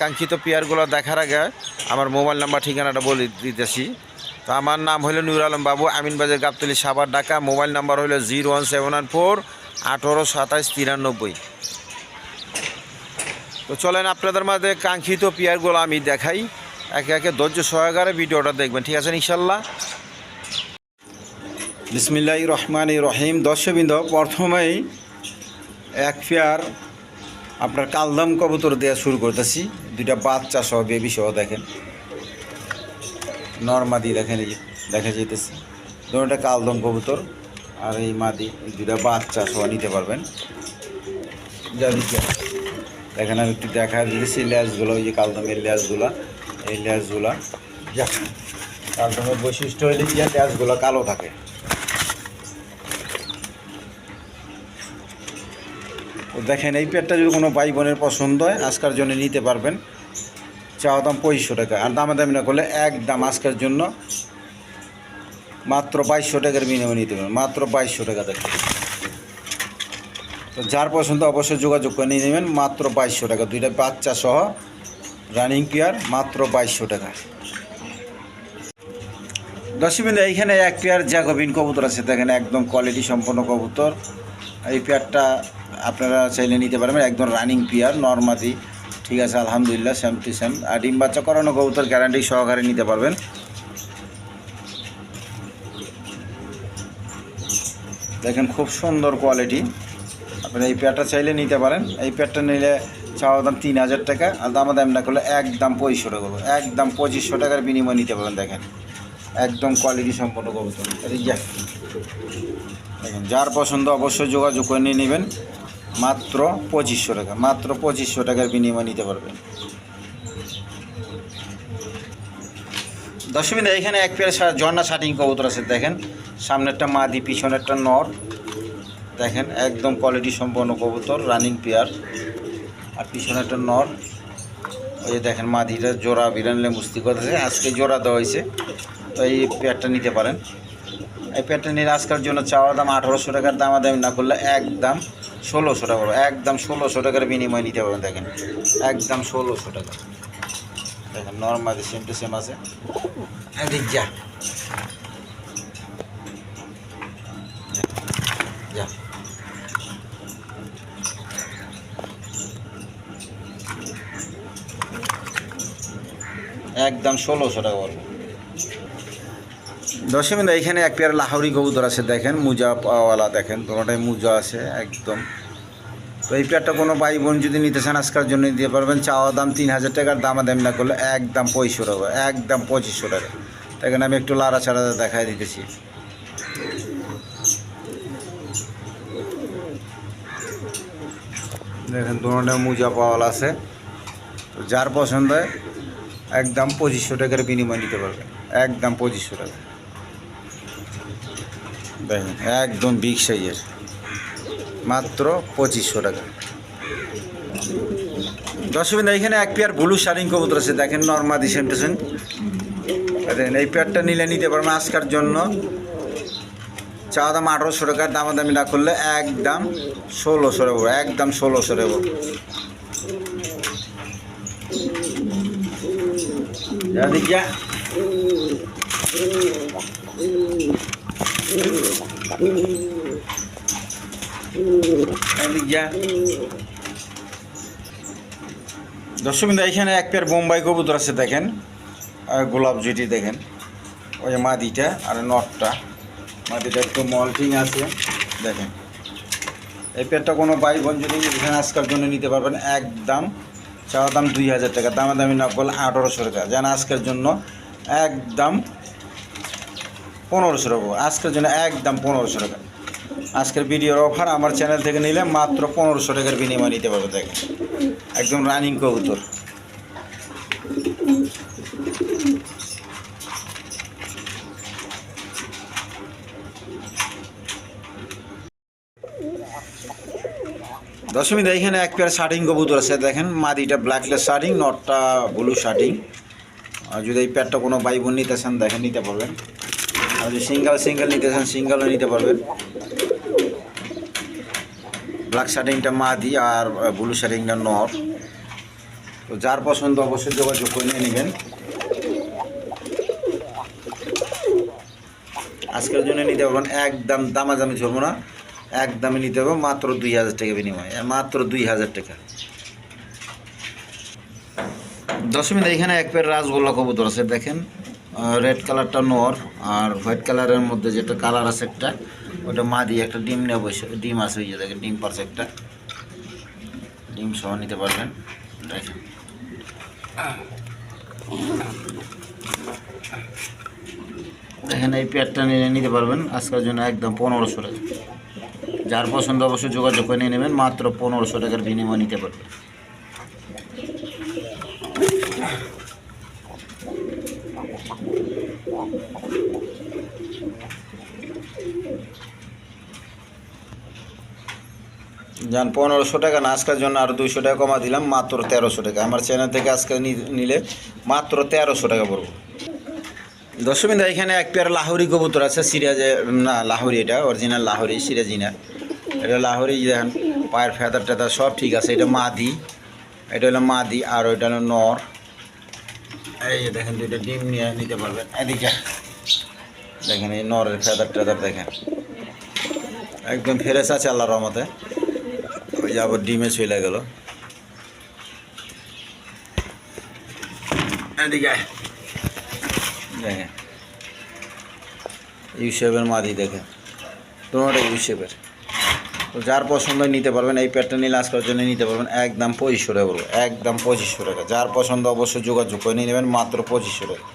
কাঙ্ক্ষিত পেয়ারগুলো দেখার আগে আমার মোবাইল নাম্বার, ঠিকানাটা বলে দিতেছি। তো আমার নাম হলো নুর আলম বাবু আমিনবাজার গাবতলি সাবার ঢাকা। মোবাইল নাম্বার হলো zero one seven one four আঠেরো সাতাশ তিরানব্বই। তো চলেন আপনাদের মাঝে কাঙ্ক্ষিত পেয়ারগুলো আমি দেখাই। একে একে ধৈর্য সহকারে ভিডিওটা দেখবেন, ঠিক আছে ইনশাল্লাহ? বিসমিল্লাহ রহমান রহিম। দর্শকবৃন্দ, প্রথমেই এক পেয়ার আপনার কালদম কবুতর দেওয়া শুরু করতেছি। দুইটা বাচ্চা সহ বেবি সহ দেখেন। নর্মাদি দেখেন এই দেখা যেতেছে দুটা কালদম কবুতর আর এই মাদি দুটা বাচ্চা সহ নিতে পারবেন। যা দিকে দেখেন আমি একটু দেখা দিয়েছি ল্যাসগুলো ওই যে কালদমের ল্যাসগুলো এই ল্যাসগুলো কালদমের বৈশিষ্ট্য হলে যে ল্যাসগুলো কালো থাকে। দেখেন, এই পেটটা যদি কোনো ভাই বোনের পছন্দ হয়, আজকার জন্য নিতে পারবেন। চাওয়া দাম পঁচিশশো টাকা। আর দামে দামি না করলে এক দাম আজকের জন্য মাত্র বাইশশো টাকার বিনিময়ে নিতে পারবেন। মাত্র বাইশশো টাকা দেখেন। তো যার পছন্দ অবশ্যই যোগাযোগ করে নিয়ে নেবেন। মাত্র বাইশশো টাকা। দুইটা বাচ্চা সহ রানিং পেয়ার মাত্র বাইশশো টাকা। দশমিন এইখানে এক পেয়ার জ্যাকোবিন কবুতর আছে। দেখেন, একদম কোয়ালিটি সম্পন্ন কবুতর। এই পেয়ারটা আপনারা চাইলে নিতে পারবেন। একদম রানিং পিয়ার নর্মাদি ঠিক আছে, আলহামদুলিল্লাহ সেম টু সেম আর ডিম বাচ্চা করানো কবুতর গ্যারান্টি সহকারে নিতে পারবেন। দেখেন, খুব সুন্দর কোয়ালিটি আপনারা এই পেয়ারটা চাইলে নিতে পারেন। এই পেয়ারটা নিলে চাওয়া দাম তিন হাজার টাকা, আর দাম দাম না করলে একদম পঁচিশশো টাকা করব। একদম পঁচিশশো টাকার বিনিময় নিতে পারবেন, দেখেন। একদম কোয়ালিটি সম্পন্ন কবুতর। দেখেন, যার পছন্দ অবশ্যই যোগাযোগ করে নিয়ে নেবেন। মাত্র পঁচিশশো টাকা, মাত্র পঁচিশশো টাকার বিনিময়ে নিতে পারবেন। দশমিন এখানে এক পেয়ার ঝর্ণা শাটিং কবুতর আছে, দেখেন। সামনেরটা মাদি, পিছনেরটা নর। দেখেন, একদম কোয়ালিটি সম্পন্ন কবুতর রানিং পেয়ার আর পিছনেরটা নর। ওই যে দেখেন, মাদিটা জোড়া বিরানলে মুস্তি করতেছে। আজকে জোড়া দেওয়া হয়েছে। তো এই পেয়ারটা নিতে পারেন। এই পেয়ারটা নিয়ে আজকের জন্য চাওয়া দাম আঠারোশো টাকার দাম দামি না করলে একদম ষোলোশো টাকা। একদম ষোলোশো টাকার বিনিময় নিতে পারবেন, দেখেন। একদম ষোলোশো টাকা। দেখেন নর্মালি সেম টু সেম আছে। যা। যা। একদম ষোলোশো টাকা পড়বে দশমিন এখানে এক পেয়ার লাহোরি কবুতর আছে, দেখেন মুজা পাওয়ালা দেখেন কোনোটাই মুজা আছে, একদম। তো এই পেয়ারটা কোনো ভাই বোন যদি নিতে চান, আজকের জন্য দিতে পারবেন। চাওয়া দাম তিন হাজার টাকার দাম দাম না করলে একদম পঁচিশশো টাকা, একদম পঁচিশশো টাকা। দেখেন, আমি একটু লাড়া ছাড়া দেখাই দিতেছি। দেখেন দুটা মুজা পাওয়ালা আছে। তো যার পছন্দ হয়, একদম পঁচিশশো টাকার বিনিময় নিতে পারবেন। একদম পঁচিশশো টাকা। দেখেন একদম বিগ সাইজের মাত্র পঁচিশশো টাকা। দশমিন এখানে এক পেয়ার ব্লু শারিং কবুতর আছে। দেখেন নর্মাদি সেন্টেশন দেখেন এই পেয়ারটা নিলে নিতে পারবেন আজকার জন্য। চাওয়া দাম আঠারোশো টাকার দামাদামি না করলে একদম ষোলোশো পড়বে, একদম ষোলোশো পড়বে। দর্শকবিন্দু, এখানে এক পেয়ার বোম্বাই কবুতর আছে দেখেন। গোলাপ জুটি দেখেন। ওই মাদিটা আর নটটা। মাদিটা একটু মল্টিং আছে, দেখেন। এই পেয়ারটা কোনো ভাই বোন যদি এখানে আজকার জন্য নিতে পারবেন, একদম চাওয়া দাম দুই হাজার টাকা দামা দামি না করলে আঠারোশো টাকা। যেন আজকের জন্য একদম পনেরোশো টাকা আজকের জন্য একদম পনেরোশো টাকা। আজকের ভিডিওর অফার আমার চ্যানেল থেকে নিলে মাত্র পনেরোশো টাকার বিনিময় নিতে পারবে, দেখেন। একদম রানিং কবুতর। দশমী এখানে এক পেয়ার শার্টিং কবুতর আছে, দেখেন। মাদিটা ব্ল্যাকলেস শার্টিং নটটা ব্লু শার্টিং আর যদি এই পেয়ারটা কোনো বাইবোন নিতেছেন নিতে চান, দেখেন, নিতে পারবেন। আর সিঙ্গেল সিঙ্গেল নিতে চান, সিঙ্গেলও নিতে পারবেন। ব্ল্যাক শার্টিংটা মাদি আর ব্লু শার্টিংটা নর। তো যার পছন্দ অবশ্যই যোগাযোগ করে নিয়ে নেবেন। আজকের জন্য নিতে পারবেন, একদম দামাদামি ধরবো না। একদমই নিতে হবে মাত্র দুই হাজার টাকা বিনিময়ে। মাত্র দুই হাজার টাকা। দশমিন এখানে এক পেয়ার রাসগোল্লা কবুতর আছে, দেখেন। রেড কালারটা নর আর হোয়াইট কালারের মধ্যে যেটা কালার আছে একটা, ওটা মা দিয়ে একটা ডিম বসে ডিম আছে ওই যে দেখেন, ডিম পারছে একটা। ডিম সহ নিতে পারবেন, দেখেন। দেখেন, এই পেয়ারটা নিয়ে নিতে পারবেন, আজকের জন্য একদম পনেরোশো টাকা। যার পছন্দ অবশ্যই যোগাযোগ করে নিয়ে নেবেন, মাত্র পনেরোশো টাকার বিনিময় নিতে পারবেন। যান পনেরোশো টাকা না, আজকের জন্য আরও দুইশো টাকা কমা দিলাম, মাত্র তেরোশো টাকা। আমার চ্যানেল থেকে আজকে নিলে মাত্র তেরোশো টাকা পড়ব। দশমিন্দা এখানে এক পেয়ার লাহোরি কবুতর আছে, সিরাজে, না, লাহোরি এটা অরিজিনাল লাহোরি সিরাজি না এটা লাহোরি দেখেন, পায়ের ফেদার টেদার সব ঠিক আছে, এটা মাদি, এটা হলো মাদি, আর ওইটা হলো নর। এই দেখেন, দুইটা ডিম নিয়ে নিতে পারবেন, এদিকে। দেখেন, এই নরের ফেদার টেদার দেখেন। একদম ফ্রেশ আছে আল্লাহর রহমতে। ওই আবার ডিমে চলে গেল। দেখেন। ইউ শেপের মাদি দেখেন। তোমার ইউ শেপের তো যার পছন্দ নিতে পারবেন, এই প্যাডটা নিলে আজকের জন্য নিতে পারবেন একদম পঁচিশশো টাকা বলব, একদম পঁচিশশো টাকা। যার পছন্দ অবশ্যই যোগাযোগ করে নিয়ে নেবেন, মাত্র পঁচিশশো টাকা।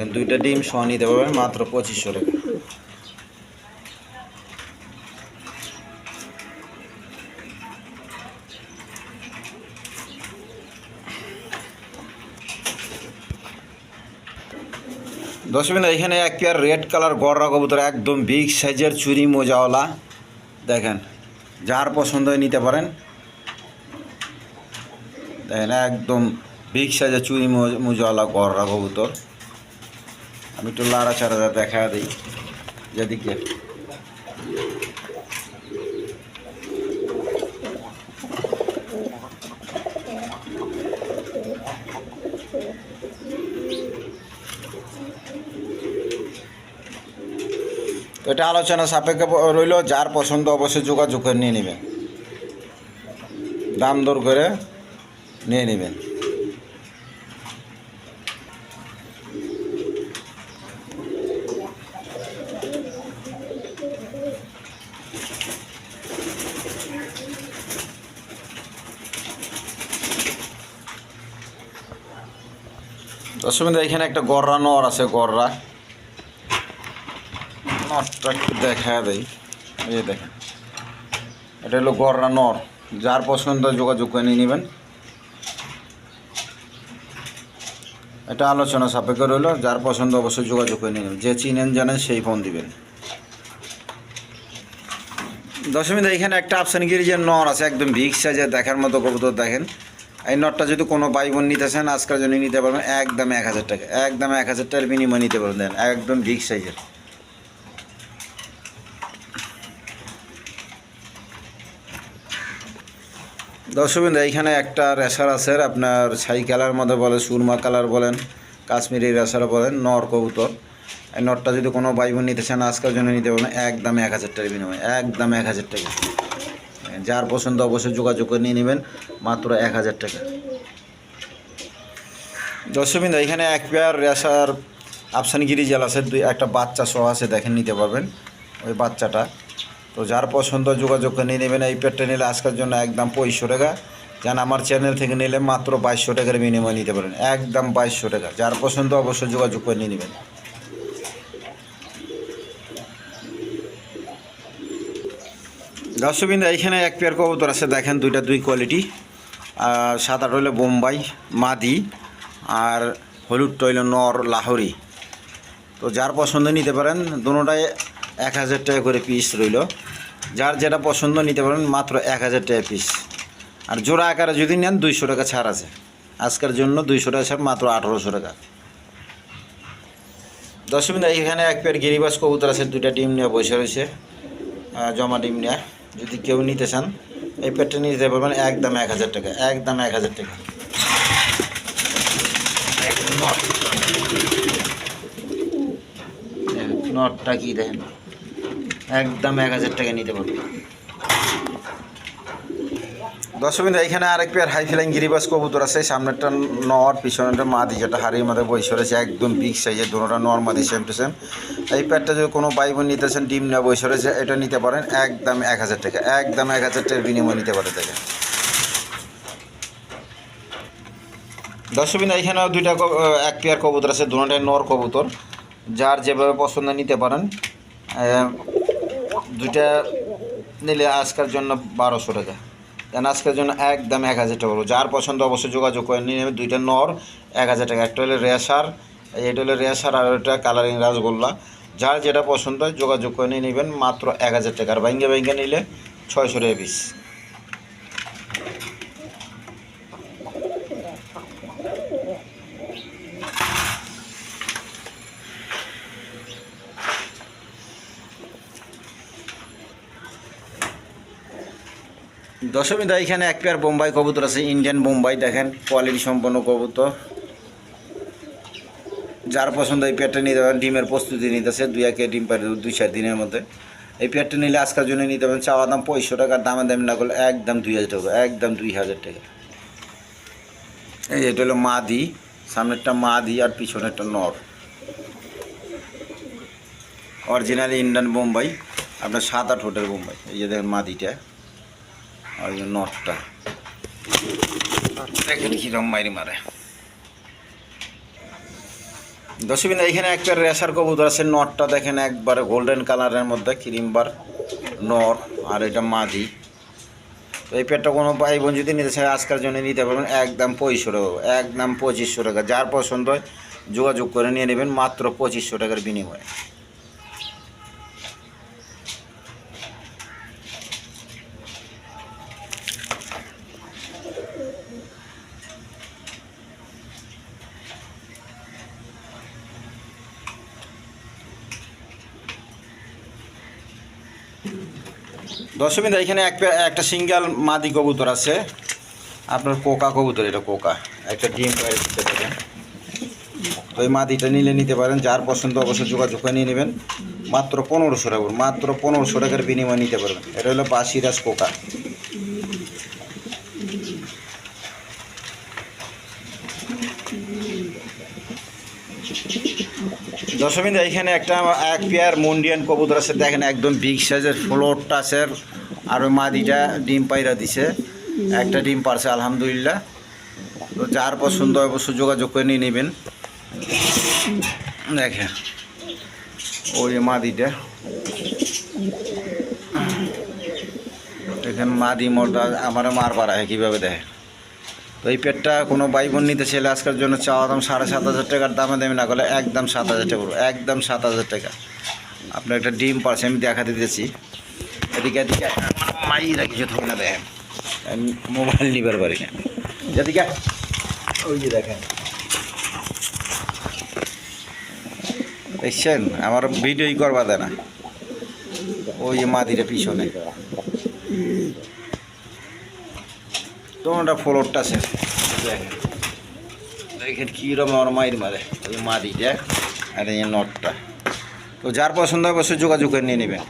দেখেন, দুইটা ডিম সহ নিতে পারবেন মাত্র পঁচিশশো টাকা। দশ মিনিট, এখানে এক পেয়ার রেড কালার গড়রা কবুতর, একদম বিগ সাইজের চুরি মোজাওয়ালা। দেখেন, যার পছন্দ নিতে পারেন। দেখেন, একদম বিগ সাইজের চুরি মোজাওয়ালা গড়রা কবুতর। আমি একটু লাড়া চাড়া দেখা দিই, যেদিকে। তো এটা আলোচনা সাপেক্ষে রইল, যার পছন্দ অবশ্যই যোগাযোগ করে নিয়ে নেবেন দাম দর করে নিয়ে নেবেন দশমিন এখানে একটা গররা নর আছে, গররা। নরটা একটু দেখা দেয় এই যে দেখেন, এটা হলো গররা নর। যার পছন্দ যোগাযোগ করে নিয়ে নেবেন। এটা আলোচনা সাপেক্ষে রইল, যার পছন্দ অবশ্যই যোগাযোগ করে নিয়ে নেবেন। যে চিনেন, জানেন, সেই ফোন দিবেন। দশমী এখানে একটা আফসান গিরিজের নর আছে, একদম ভিক্স সাইজের দেখার মতো কবুতর দেখেন। এই নটটা যদি কোনো ভাই বোন নিতে চান, আজকের জন্য নিতে পারবেন একদম এক হাজার টাকা। একদম এক হাজার টাকার বিনিময় নিতে পারবেন। দেন একদম ভিক্স সাইজের দর্শকবৃন্দ এইখানে একটা রেশার আছে, আপনার ছাই কালার মধ্যে বলে সুরমা কালার বলেন, কাশ্মীরি রেশার বলেন, নর কবুতর। এই নটটা যদি কোনো ভাই বোন নিতে চান, আজকের জন্য নিতে পারবেন একদম এক হাজার টাকার বিনিময়। একদম এক হাজার টাকা। যার পছন্দ অবশ্যই যোগাযোগ করে নিয়ে নেবেন, মাত্র এক হাজার টাকা। দর্শকবৃন্দ এখানে এক পেয়ার রেসার আফসানগিরি জেল আছে, দুই একটা বাচ্চা সহ আছে, দেখেন, নিতে পারবেন ওই বাচ্চাটা। তো যার পছন্দ যোগাযোগ করে নিয়ে নেবেন, এই পেয়ারটা নিলে আজকের জন্য একদম পঁয়ষো টাকা। যেন আমার চ্যানেল থেকে নিলে মাত্র বাইশশো টাকার বিনিময় নিতে পারেন, একদম বাইশশো টাকা। যার পছন্দ অবশ্যই যোগাযোগ করে নিয়ে নেবেন। দর্শকবিন্দু এইখানে এক পেয়ার কবুতর আছে, দেখেন দুইটা দুই কোয়ালিটি আর সাদাটা হইল বোম্বাই, মাদি, আর হলুদটা হইল নর, লাহোরি। তো যার পছন্দ নিতে পারেন দুটোটাই এক হাজার টাকা করে পিস রইল। যার যেটা পছন্দ নিতে পারেন, মাত্র এক হাজার টাকা পিস আর জোড়া আকারে যদি নেন, দুইশো টাকা ছাড় আছে। আজকের জন্য দুইশো টাকা ছাড়, মাত্র আঠারোশো টাকা। দশমিন এখানে এক পেয়ার গিরিবাস কবুতর আছে, দুইটা ডিম নিয়ে বসে রয়েছে জমা ডিম নিয়ে। যদি কেউ নিতে চান, এই পেয়ারটা নিতে পারবেন একদম এক হাজার টাকা, একদম এক হাজার টাকা। নটটা কি দেখেন? একদম এক হাজার টাকা নিতে পারবেন। দশমিন এখানে আরেক পেয়ার হাই ফ্লাইং গিরিবাস কবুতর আছে। সামনেরটা নর, পিছনেরটা মাদি, যেটা হাড়ির মধ্যে বসে রয়েছে একদম বিগ সাইজের দুটোটা নর মাদি সেম টু সেম এই পেয়ারটা যদি কোনো ভাই বোন নিতেছেন ডিম নেওয়া বসে রয়েছে এটা নিতে পারেন একদম এক হাজার টাকা, একদম এক হাজার টাকার বিনিময় নিতে পারে থেকে দশমিন এখানেও দুইটা এক পেয়ার কবুতর আছে দুটোটাই নর কবুতর। যার যেভাবে পছন্দ নিতে পারেন দুইটা নিলে আজকের জন্য বারোশো টাকা। দেন আজকের জন্য একদম এক হাজার টাকা যার পছন্দ অবশ্যই যোগাযোগ করে নিয়ে নেবে। দুইটা নর, এক হাজার টাকা। একটা হলে রেশার এটা হলে রেশার আর একটা কালারিং রাসগোল্লা। যার যেটা পছন্দ হয় যোগাযোগ করে নিয়ে নেবেন। মাত্র এক হাজার টাকা। আর ভাইঙ্গে ভাইঙ্গে নিলে ছয়শো টাকা পিস দশমী দা, এখানে এক পেয়ার বোম্বাই কবুতর আছে ইন্ডিয়ান বোম্বাই, দেখেন কোয়ালিটি সম্পন্ন কবুতর। যার পছন্দ এই পেয়ারটা নিতে পারেন, ডিমের প্রস্তুতি নিতেছে, দুই একে ডিম পারে দুই চার দিনের মধ্যে। এই পেয়ারটা নিলে আজকের জন্য নিতে পারেন, চাওয়া দাম পঁয়ষট্টি টাকার দামে দাম না করলে একদম দুই হাজার টাকা, একদম দুই হাজার টাকা। এই এটা হলো মাদি, সামনেরটা মাদি আর পিছনেরটা নর। অরিজিনালি ইন্ডিয়ান বোম্বাই, আপনার সাত আট হোটেল বোম্বাই, এই যে দেখেন মাদিটা। এই যে নটটা। কিরম মারি মারে। দশমিন এখানে একটা রেশার কবুতর আছে, নটটা দেখেন একবারে গোল্ডেন কালারের মধ্যে, ক্রিমবার, নর, আর এটা মাঝি। এই পেটটা কোনো ভাই বোন যদি নিতে চাই আজকের জন্য নিতে পারবেন, একদম পঁচিশশো টাকা, একদম পঁচিশশো টাকা। যার পছন্দ হয়, যোগাযোগ করে নিয়ে নেবেন, মাত্র পঁচিশশো টাকার বিনিময়ে। দশমিন এখানে এক একটা সিঙ্গেল মাদি কবুতর আছে। আপনার কোকা কবুতর, এটা কোকা। একটা ডিম দিতে পারেন। তো এই মাদিটা নিলে নিতে পারেন। যার পছন্দ অবশ্যই যোগাযোগ করে নিয়ে নেবেন। মাত্র পনেরোশো টাকা মাত্র পনেরোশো টাকার বিনিময় নিতে পারবেন। এটা হলো বাসিরাজ কোকা। দশমিন এখানে একটা এক পেয়ার মন্ডিয়ান কবুতর আছে, দেখেন একদম বিগ সাইজের ফ্লোরটা আছে, আর ওই মাদিটা ডিম পাইরা দিছে, একটা ডিম পারছে, আলহামদুলিল্লাহ। তো যার পছন্দ হয় অবশ্যই যোগাযোগ করে নিয়ে নেবেন। দেখেন, ওই মাদিটা। দেখেন মাদি মোটা আমার মার পাড়া হয় কীভাবে দেখে তো এই পেটটা কোনো ভাই বোন নিতে চাইলে আজকের জন্য চাওয়া দাম সাড়ে সাত হাজার টাকার দামে দেবে না করলে একদম সাত হাজার টাকা একদম সাত হাজার টাকা। আপনার একটা ডিম পারছে, আমি দেখাতে দিতেছি। এদিকে এদিকে। মাইরা কিছু থাকে না, দেখেন। আমি মোবাইল নিবার পারি না। যেদিকে ওই যে দেখেন। দেখছেন? আমার ভিডিওই করবা দেয় না। ওই যে মাদিরে পিছনে। তোমারটা ফ্লোরটা আছে দেখেন। দেখেন কীরকম আমার মায়ের মারে। ওই দেখ আর এই নটটা। তো যার পছন্দ হয় অবশ্যই যোগাযোগ করে নিয়ে নেবেন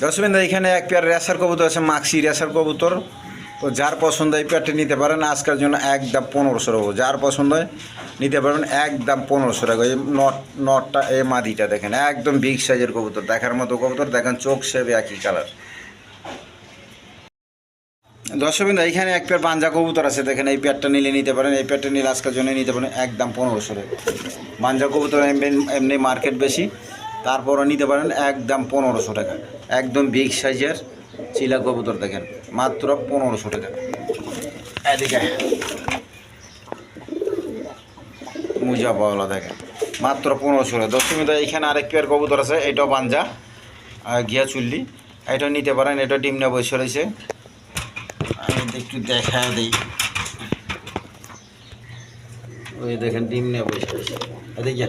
দশমিন এখানে এক পেয়ার রেসার কবুতর আছে, মাক্সি রেসার কবুতর। তো যার পছন্দ এই পেয়ারটি নিতে পারেন। আজকের জন্য একদম পনেরোশো টাকা যার পছন্দ হয় নিতে পারবেন একদম পনেরোশো টাকা। এই নট, নটটা, এই মাদিটা দেখেন, একদম বিগ সাইজের কবুতর। দেখার মতো কবুতর, দেখেন চোখ সেবে একই কালার দর্শকবিন্দু এইখানে এক পেয়ার বাঞ্জা কবুতর আছে, দেখেন এই পেয়ারটা নিলে নিতে পারেন, এই পেয়ারটা নিলে আজকের জন্য নিতে পারেন একদম পনেরোশো টাকা। বাঞ্জা কবুতর এমনি- এমনি মার্কেট বেশি, তারপরও নিতে পারেন একদম পনেরোশো টাকা। একদম বিগ সাইজের চিলা কবুতর দেখেন, মাত্র পনেরোশো টাকা। এদিকে। মুজা পাওয়ালা দেখেন। মাত্র পনেরোশো টাকা দশমিতা এইখানে আরেক পেয়ার কবুতর আছে, এটাও আর ঘিয়া চুল্লি। এটা নিতে পারেন এটা ডিমনা বসে রয়েছে। আমি একটু দেখা দিই। ওই দেখেন, ডিম নিয়ে বসে রয়েছে। এদিকে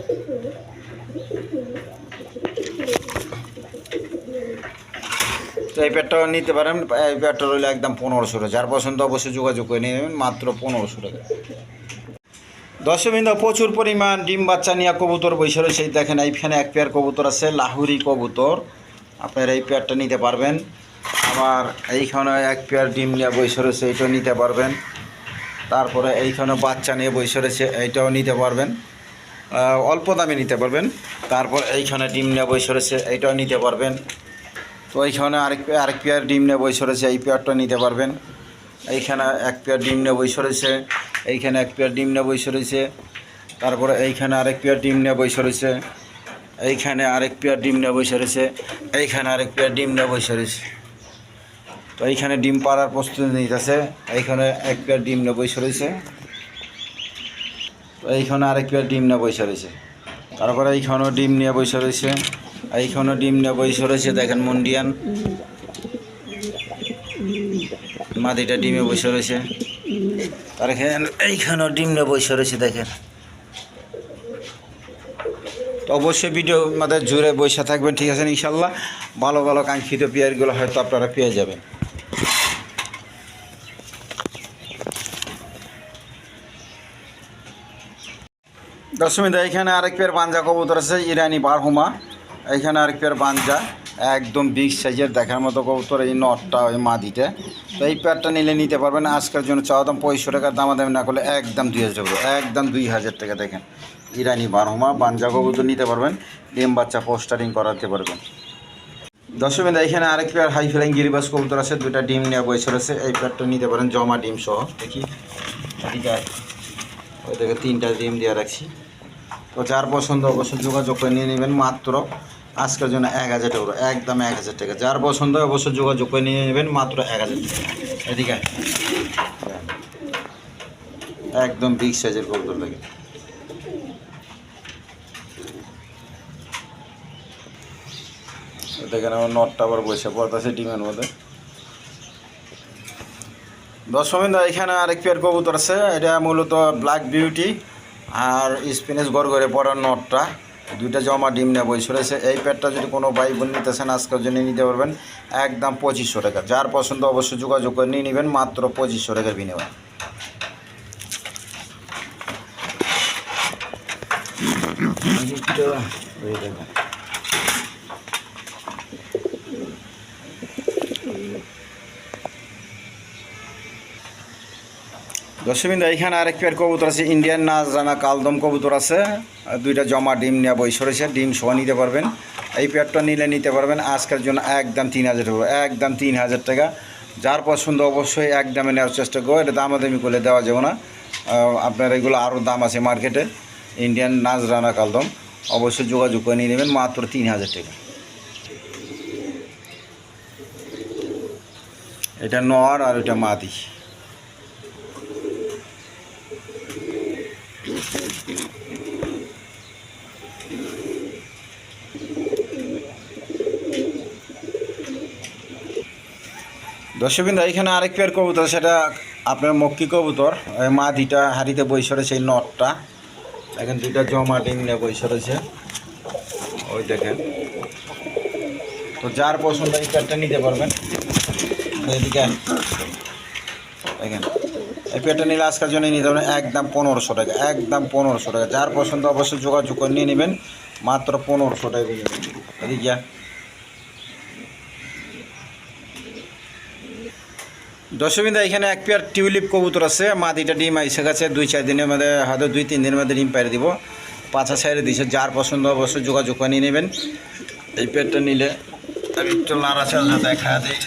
তো এই পেটটাও নিতে পারেন, এই পেটটা রইলে একদম পনেরোশো যার পছন্দ অবশ্যই যোগাযোগ করে নিয়ে নেবেন, মাত্র পনেরোশো টাকা। দর্শকবৃন্দ, প্রচুর পরিমাণ ডিম, বাচ্চা নিয়ে কবুতর বসে রয়েছে। দেখেন, এইখানে এক পেয়ার কবুতর আছে, লাহুরি কবুতর। আপনার এই পেয়ারটা নিতে পারবেন। আবার এইখানে এক পেয়ার ডিম নিয়ে বসে রয়েছে, এইটাও নিতে পারবেন। তারপরে এইখানে বাচ্চা নিয়ে বসে রয়েছে, এইটাও নিতে পারবেন। অল্প দামে নিতে পারবেন। তারপর এইখানে ডিম নিয়ে বসে রয়েছে, এইটাও নিতে পারবেন। তো এইখানে আরেক আরেক পেয়ার ডিম নিয়ে বসে রয়েছে, এই পেয়ারটা নিতে পারবেন। এইখানে এক পেয়ার ডিম নিয়ে বসে রয়েছে এইখানে এক পেয়ার ডিম নিয়ে বসে রয়েছে। তারপরে এইখানে আরেক পেয়ার ডিম নিয়ে বসে রয়েছে। এইখানে আরেক পেয়ার ডিম নিয়ে বসে রয়েছে। এইখানে আরেক পেয়ার ডিম নিয়ে বসে রয়েছে। তো এইখানে ডিম পাড়ার প্রস্তুতি নিতেছে। এইখানে এক পেয়ার ডিম নিয়ে বসে রয়েছে। তো এইখানে আরেক পেয়ার ডিম নিয়ে বসে রয়েছে। তারপরে এইখানেও ডিম নিয়ে বসে রয়েছে। এইখানেও ডিম নিয়ে বসে রয়েছে। দেখেন মুন্ডিয়ান। মাদিটা ডিমে বসে রয়েছে। তার এখানে এইখানেও ডিম নিয়ে বসে রয়েছে, দেখেন। তো অবশ্যই ভিডিও আমাদের জুড়ে বসে থাকবেন, ঠিক আছে, ইনশাল্লাহ। ভালো ভালো কাঙ্ক্ষিত পেয়ারগুলো হয়তো আপনারা পেয়ে যাবেন। দশমিদা এখানে আরেক পেয়ার বাঞ্জা কবুতর আছে, ইরানি বারহুমা। এইখানে আরেক পেয়ার বাঞ্জা একদম বিগ সাইজের দেখার মতো কবুতর এই নটটা ওই মাদিটা। তো এই পেয়ারটা নিলে নিতে পারবেন। আজকের জন্য চাওয়া দাম পঁয়ষট্টি টাকার দামাদামি না করলে একদম দুই হাজার টাকা। একদম দুই হাজার টাকা দেখেন। ইরানি বারহুমা, বাঞ্জা কবুতর নিতে পারবেন। ডিম বাচ্চা পোস্টারিং করাতে পারবেন। দর্শকবিন্দা এখানে আরেক পেয়ার হাই ফ্লাইং গিরিবাস কবুতর আছে। দুটা ডিম নেওয়া বয়সের আছে এই পেয়ারটা নিতে পারেন জমা ডিম সহ। দেখি। ওই দেখে তিনটা ডিম দিয়ে রাখছি। তো যার পছন্দ অবশ্যই যোগাযোগ করে নিয়ে নেবেন। মাত্র আজকের জন্য এক হাজার টাকা, একদম এক হাজার টাকা। যার পছন্দ হয় অবশ্যই যোগাযোগ করে নিয়ে নেবেন, মাত্র এক হাজার টাকা। এদিকে একদম বিগ সাইজের কবুতর লাগে দেখেন আমার নটটা আবার বসে পড়তেছে ডিমের মধ্যে। দশমিন এখানে আরেক পেয়ার কবুতর আছে। এটা মূলত ব্ল্যাক বিউটি আর স্পিনেস গড় করে পড়ার নটটা। দুইটা জমা ডিম নেব বই সরেছে এই প্যাডটা যদি কোনো ভাই বোন নিতেছেন আজকের জন্য নিতে পারবেন, একদম পঁচিশশো টাকা। যার পছন্দ অবশ্যই যোগাযোগ করে নিয়ে নেবেন, মাত্র পঁচিশশো টাকার বিনিময়। দর্শকবিন্দু এইখানে আরেক পেয়ার কবুতর আছে ইন্ডিয়ান নাজরানা কালদম কবুতর আছে। দুইটা জমা ডিম নেওয়া বই সরেছে, ডিম সহ নিতে পারবেন। এই পেয়ারটা নিলে নিতে পারবেন, আজকের জন্য একদম তিন হাজার টাকা একদম তিন হাজার টাকা। যার পছন্দ অবশ্যই একদমে নেওয়ার চেষ্টা করো, এটা দামাদামি করে দেওয়া যাবে না। আপনার এগুলো আরও দাম আছে মার্কেটে ইন্ডিয়ান নাচ রানা কালদম। অবশ্যই যোগাযোগ করে নিয়ে নেবেন, মাত্র তিন হাজার টাকা। এটা নর আর এটা মাদি। দর্শকবিন্দু এখানে আরেক পেয়ার কবুতর, সেটা আপনার মক্কি কবুতর। ওই মাদিটা হাড়িতে সরেছে এই নটটা। দেখেন, দুইটা জমা ডিম নিয়ে বই সরেছে। ওই দেখেন। তো যার পছন্দ এই পেয়ারটা নিতে পারবেন। দেখেন, এই পেয়ারটা নিলে আজকের জন্য নিতে পারবেন একদম পনেরোশো টাকা, একদম পনেরোশো টাকা। যার পছন্দ অবশ্যই যোগাযোগ করে নিয়ে নেবেন। মাত্র পনেরোশো টাকা এদিকে আন। দশমিন্দা এখানে এক পেয়ার টিউলিপ কবুতর আছে। মাদিটা ডিম আইসে গেছে দুই, চার দিনের মধ্যে, হয়তো দুই, তিন দিনের মধ্যে ডিম পাইরে দিব। পাঁচা সাইডে দিছে, যার পছন্দ অবশ্যই যোগাযোগ করে নিয়ে নেবেন। এই পেয়ারটা নিলে আমি একটু নাড়াচাড়া দেখা দিই।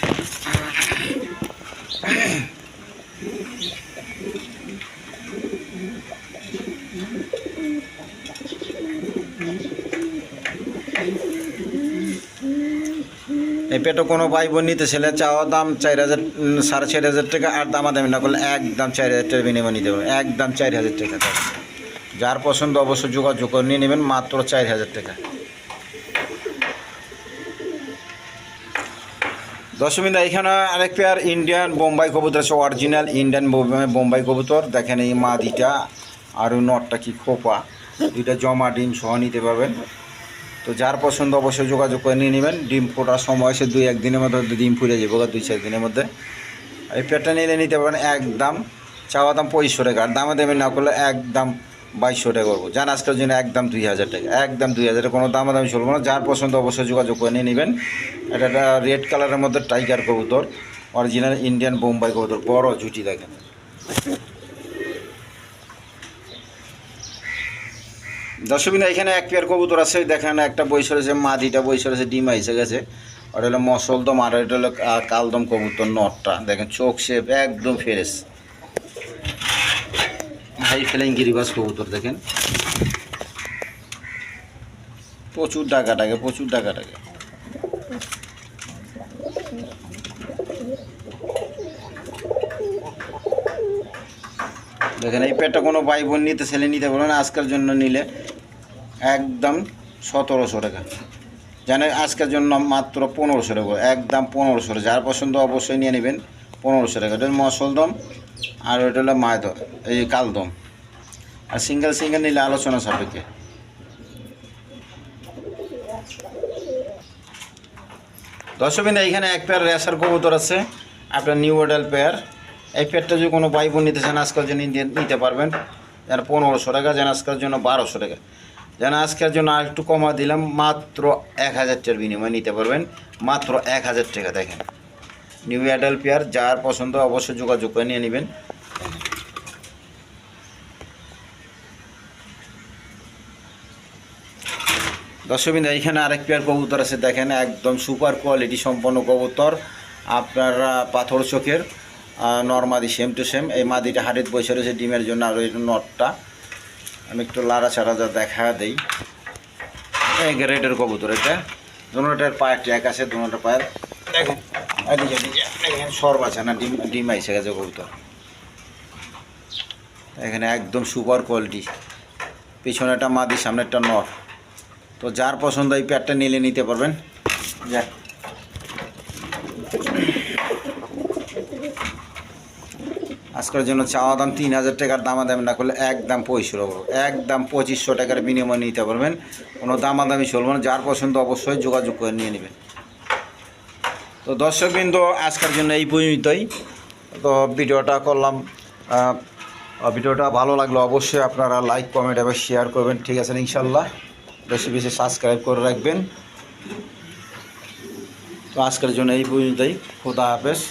পেটো কোনো ভাই বোন নিতে ছেলে চাওয়া দাম চার হাজার সাড়ে চার হাজার টাকা, আর দামাদামি না করলে একদম চার হাজার টাকা বিনিময় নিতে পারবেন একদম চার হাজার টাকা। যার পছন্দ অবশ্যই যোগাযোগ করে নিয়ে নেবেন মাত্র চার হাজার টাকা। দশমিন্দা এখানে আরেক পেয়ার ইন্ডিয়ান বোম্বাই কবুতর আছে অরিজিনাল ইন্ডিয়ান বোম্বাই কবুতর। দেখেন এই মা মাদিটা আর নটটা কি খোপা। দুইটা জমা ডিম সহ নিতে পারবেন। তো যার পছন্দ অবশ্যই যোগাযোগ করে নিয়ে নেবেন। ডিম ফোটার সময় সে দুই, একদিনের মধ্যে ডিম ফুটে যাবে, বা দুই, চার দিনের মধ্যে। এই পেয়ারটা নিলে নিতে পারেন একদম চাওয়া দাম পঁচিশশো টাকা। আর দামে দামে না করলে একদম বাইশশো টাকা করব। যান আজকের জন্য একদম দুই হাজার টাকা। একদম দুই হাজার কোনো দামাদামি চলবো না। যার পছন্দ অবশ্যই যোগাযোগ করে নিয়ে নেবেন। এটা একটা রেড কালারের মধ্যে টাইগার কবুতর, অরিজিনাল ইন্ডিয়ান বোম্বাই কবুতর। বড় জুটি দেখেন। দর্শকবিন্দু, এখানে এক পেয়ার কবুতর আছে, দেখেন একটা বই সরেছে মাদিটা বই সরেছে, ডিম আইসে গেছে। ওটা হলো মসলদম, আর এটা হলো কালদম কবুতর, নটটা। দেখেন, চোখ শেপ একদম ফেরেস হাই ফেলেন গিরিবাস কবুতর, দেখেন। প্রচুর ডাকা ডাকে প্রচুর ডাকা টাকে দেখেন, এই পেটটা কোনো ভাই বোন নিতে, ছেলে নিতে পারবে না, আজকের জন্য নিলে একদম সতেরোশো টাকা। জানে আজকের জন্য মাত্র পনেরোশো টাকা, একদম পনেরোশো টাকা। যার পছন্দ অবশ্যই নিয়ে নেবেন, পনেরোশো টাকা। এটা মসলদম আর ওইটা হলো মায়দম এই কালদম আর সিঙ্গেল সিঙ্গেল নিলে আলোচনা সাপেক্ষে। দর্শকবিন্দু এইখানে এক পেয়ার রেসার কবুতর আছে, আপনার নিউ মডেল পেয়ার এই পেয়ারটা যদি কোনো ভাই নিতে চান, আজকের জন্য নিতে- পারবেন। যেন পনেরোশো টাকা, যেন আজকের জন্য বারোশো টাকা। যেন আজকের জন্য আর একটু কমা দিলাম, মাত্র এক হাজার টাকার বিনিময়ে নিতে পারবেন। মাত্র এক হাজার টাকা, দেখেন। নিউ অ্যাডাল পেয়ার যার পছন্দ অবশ্যই যোগাযোগ করে নিয়ে নেবেন। দর্শকবিন্দু এইখানে আরেক পেয়ার কবুতর আছে, দেখেন, একদম সুপার কোয়ালিটি সম্পন্ন কবুতর। আপনারা পাথর চোখের। নর্মাদি সেম টু সেম এই মাদিটা হাড়িত বসে রয়েছে ডিমের জন্য আর ওই নটটা আমি একটু লাড়া ছাড়া যা দেখা দেই। এই গ্রেডের কবুতর এটা। দুটার পায়ের ট্র্যাক আছে দুটার পায়ের দেখেন। এদিকে এদিকে। দেখেন সর্ব আছে না ডিম ডিম আইসে গেছে কবুতর। এখানে একদম সুপার কোয়ালিটি। পিছনে একটা মাদি সামনে একটা নর। তো যার পছন্দ এই প্যাডটা নিলে নিতে পারবেন। যা আজকের জন্য চাওয়া দাম তিন হাজার টাকার দামাদামি না করলে একদম পঁয়ষট্টি একদম পঁচিশশো টাকার বিনিময় নিতে পারবেন। কোনো দামাদামি চলবে না। যার পছন্দ অবশ্যই যোগাযোগ করে নিয়ে নেবেন। তো দর্শকবৃন্দ, আজকের জন্য এই পর্যন্তই। তো ভিডিওটা করলাম ভিডিওটা ভালো লাগল অবশ্যই আপনারা লাইক, কমেন্ট এবং শেয়ার করবেন। ঠিক আছে, ইনশাল্লাহ। বেশি বেশি সাবস্ক্রাইব করে রাখবেন। তো আজকের জন্য এই পর্যন্তই। খোদা হাফেজ।